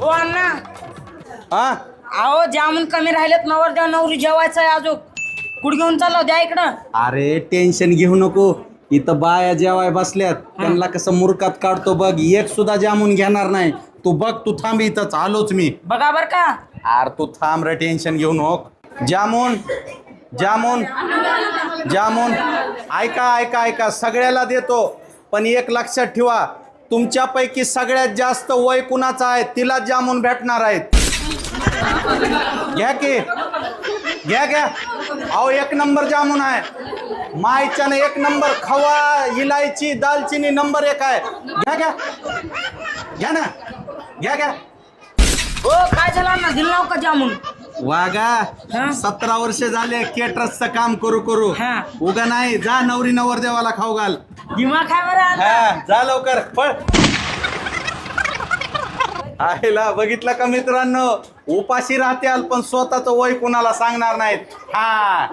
ओ अण्णा. हा? अहो जामून कमी राहिलेत नवरदेव नवरी जेवायचं आहे अजून. कुठ घेऊन चाललो द्या इकडं. अरे टेन्शन घेऊ नको. इथं बाया जेवाय बसल्यात. त्यांना कसं मुरकात काढतो बघ. एक सुद्धा जामून घेणार नाही. तू बघ तू थांब इथंच. आलोच मी. बघा बर का. अरे तू थांब रे टेन्शन घेऊ नको. जामून जामून जामून. ऐका ऐका ऐका. सगळ्याला देतो पण एक लक्षात ठेवा. तुमच्यापैकी सगळ्यात जास्त वय कुणाचं आहे? तिला जामून भेटणार आहेत. घ्या की. घ्या घ्या. अहो एक नंबर जामून आहे. मायच्यानं एक नंबर खवा इलायची दालचिनी नंबर एक आहे. घ्या घ्या. घ्या ना. घ्या घ्या. हो काय झालं ना दिला नाव का जामून? वागा? सतरा वर्ष झाले केटरसचं काम करू करू हा. उगा नाही जा नवरी नवर देवाला खाऊ घाल आहे बरं अण्णा. हा जा लवकर पळ आईला बघितलं का मित्रांनो उपाशी राहत्याल पण स्वतःच वय कुणाला सांगणार नाहीत हा